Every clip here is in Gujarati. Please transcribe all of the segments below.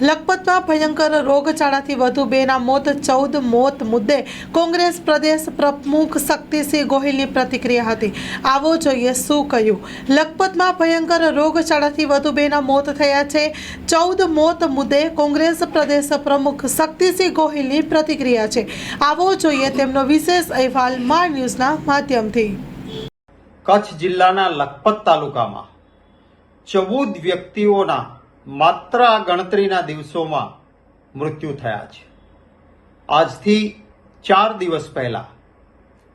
લખપતમાં ભયંકર રોગચાળાથી વધુ બેના મોત, ચૌદ મોત મુદ્દે કોંગ્રેસ પ્રદેશ પ્રમુખ શક્તિસિંહ ગોહિલની પ્રતિક્રિયા હતી. આવો જોઈએ શું કહ્યું? લખપતમાં ભયંકર રોગચાળાથી વધુ બેના મોત થયા છે. ચૌદ મોત મુદ્દે કોંગ્રેસ પ્રદેશ પ્રમુખ શક્તિસિંહ ગોહિલની પ્રતિક્રિયા છે. આવો જોઈએ તેમનો વિશેષ અહેવાલ મા ન્યૂઝના માધ્યમથી. કચ્છ જિલ્લાના લખપત તાલુકામાં ચૌદ વ્યક્તિઓના માત્ર આ ગણતરીના દિવસોમાં મૃત્યુ થયા છે. આજથી ચાર દિવસ પહેલા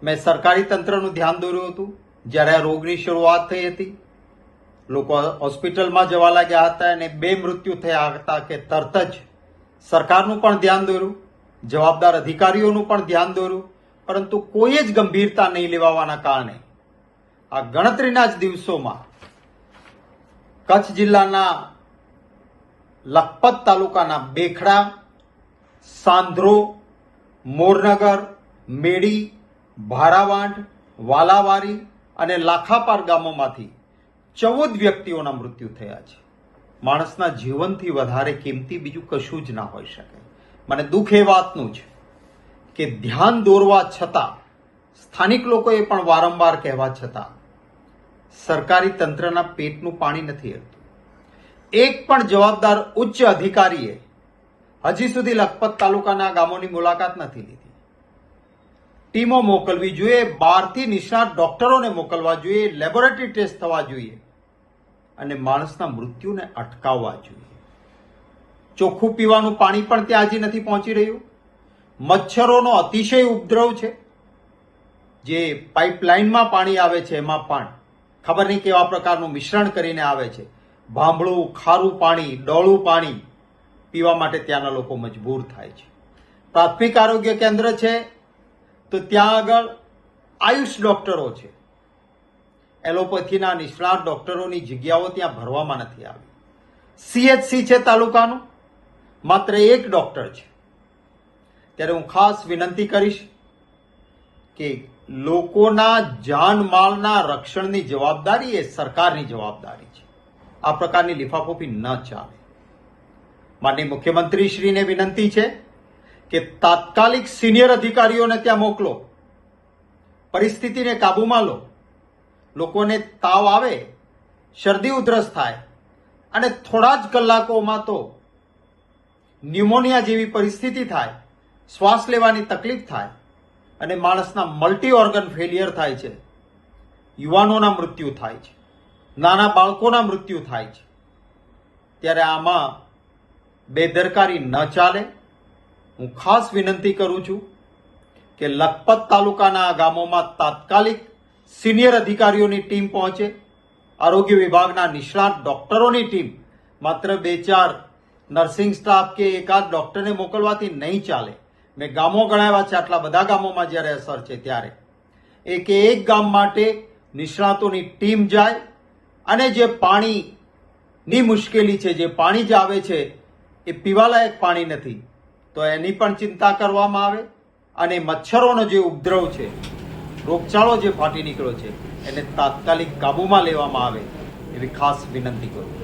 મેં સરકારી તંત્રનું ધ્યાન દોર્યું હતું. જ્યારે આ રોગની શરૂઆત થઈ હતી, લોકો હોસ્પિટલમાં જવા લાગ્યા હતા અને બે મૃત્યુ થયા હતા કે તરત જ સરકારનું પણ ધ્યાન દોર્યું, જવાબદાર અધિકારીઓનું પણ ધ્યાન દોર્યું, પરંતુ કોઈ જ ગંભીરતા નહીં લેવાવાના કારણે આ ગણતરીના જ દિવસોમાં કચ્છ જિલ્લાના લખપત તાલુકાના બેખડા, સાંધ્રો, મોરનગર, મેડી, ભારાવાંઢ, વાલાવારી અને લાખાપાર ગામોમાંથી ચૌદ વ્યક્તિઓના મૃત્યુ થયા છે. માણસના જીવનથી વધારે કિંમતી બીજું કશું જ ના હોઈ શકે. મને દુઃખ એ વાતનું છે કે ધ્યાન દોરવા છતાં, સ્થાનિક લોકોએ પણ વારંવાર કહેવા છતાં, સરકારી તંત્રના પેટનું પાણી નથી એક પણ જવાબદાર ઉચ્ચ અધિકારીએ હજી સુધી લખપત તાલુકાના ગામોની મુલાકાત નથી લીધી. ટીમો મોકલવી જોઈએ, બહારથી નિષ્ણાત ડોક્ટરોને મોકલવા જોઈએ, લેબોરેટરી ટેસ્ટ થવા જોઈએ અને માણસના મૃત્યુને અટકાવવા જોઈએ. ચોખ્ખું પીવાનું પાણી પણ ત્યાં હજી નથી પહોંચી રહ્યું. મચ્છરોનો અતિશય ઉપદ્રવ છે. જે પાઇપલાઇનમાં પાણી આવે છે, એમાં પણ. ખબર નહીં કેવા પ્રકારનું મિશ્રણ કરીને આવે છે. ભાંભળું ખારું પાણી, ડોળું પાણી પીવા માટે ત્યાંના લોકો મજબૂર થાય છે. પ્રાથમિક આરોગ્ય કેન્દ્ર છે, તો ત્યાં આગળ આયુષ ડોક્ટરો છે. એલોપેથીના નિષ્ણાત ડોક્ટરોની જગ્યાઓ ત્યાં ભરવામાં નથી આવી. સીએચસી છે તાલુકાનું, માત્ર એક ડોક્ટર છે. ત્યારે હું ખાસ વિનંતી કરીશ કે લોકોના જાનમાલના રક્ષણની જવાબદારી એ સરકારની જવાબદારી છે. આ પ્રકારની લિફાફોફી ન ચાલે. માનનીય મુખ્યમંત્રીશ્રીને વિનંતી છે કે તાત્કાલિક સિનિયર અધિકારીઓને ત્યાં મોકલો. પરિસ્થિતિને કાબૂમાં લો. લોકોને તાવ આવે, શરદી ઉધરસ થાય અને થોડા જ કલાકોમાં તો ન્યુમોનિયા જેવી પરિસ્થિતિ થાય, શ્વાસ લેવાની તકલીફ થાય અને માણસના મલ્ટી ઓર્ગન ફેલિયર થાય છે. યુવાનોના મૃત્યુ થાય છે. નાના બાળકોના મૃત્યુ થાય છે. ત્યારે આમાં બેદરકારી ન ચાલે. હું ખાસ વિનંતી કરું છું કે લખપત તાલુકાના ગામોમાં તાત્કાલિક સિનિયર અધિકારીઓની ટીમ પહોંચે. આરોગ્ય વિભાગના નિષ્ણાત ડોક્ટરોની ટીમ માત્ર બે ચાર નર્સિંગ સ્ટાફ કે એકાદ ડોક્ટરને મોકલવાથી નહીં ચાલે. મેં ગામો ગણાવ્યા છે, આટલા બધા ગામોમાં જ્યારે અસર છે ત્યારે. એક એક ગામ માટે નિષ્ણાતોની ટીમ જાય અને જે પાણીની મુશ્કેલી છે, જે પાણી જે આવે છે, એ પીવાલાયક પાણી નથી. તો એની પણ ચિંતા કરવામાં આવે અને મચ્છરોનો જે ઉપદ્રવ છે, રોગચાળો જે ફાટી નીકળ્યો છે, એને તાત્કાલિક કાબૂમાં લેવામાં આવે એવી ખાસ વિનંતી કરું